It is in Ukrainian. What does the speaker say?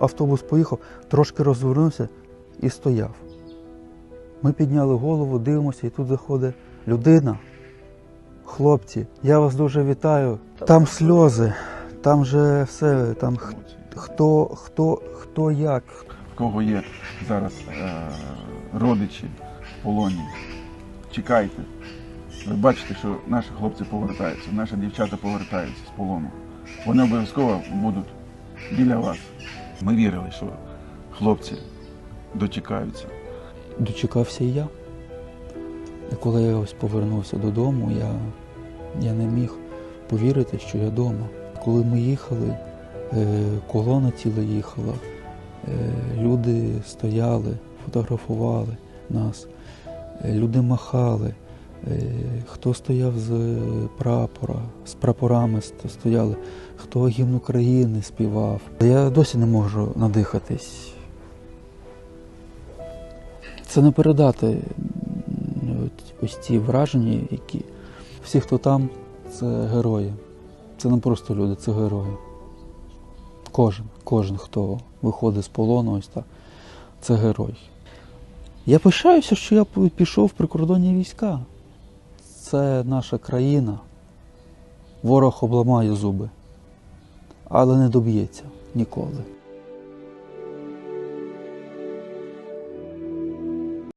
Автобус поїхав, трошки розвернувся і стояв. Ми підняли голову, дивимося, і тут заходить людина. Хлопці, я вас дуже вітаю. Там сльози, там же все, там хто, хто, хто як. Кого є зараз е, родичі в полоні, чекайте. Ви бачите, що наші хлопці повертаються, наші дівчата повертаються з полону. Вони обов'язково будуть біля вас. Ми вірили, що хлопці дочекаються. Дочекався і я. І коли я ось повернувся додому, я, я не міг повірити, що я вдома. Коли ми їхали, е, колона ціла їхала, люди стояли, фотографували нас, е, люди махали. Е, Хто стояв з прапора, з прапорами стояли, хто гімн України співав. Я досі не можу надихатись. Це не передати ось ці враження, які всі, хто там, це герої. Це не просто люди, це герої. Кожен, кожен, хто виходить з полону, ось так, це герой. Я пишаюся, що я пішов в прикордонні війська. Це наша країна. Ворог обламає зуби, але не доб'ється ніколи.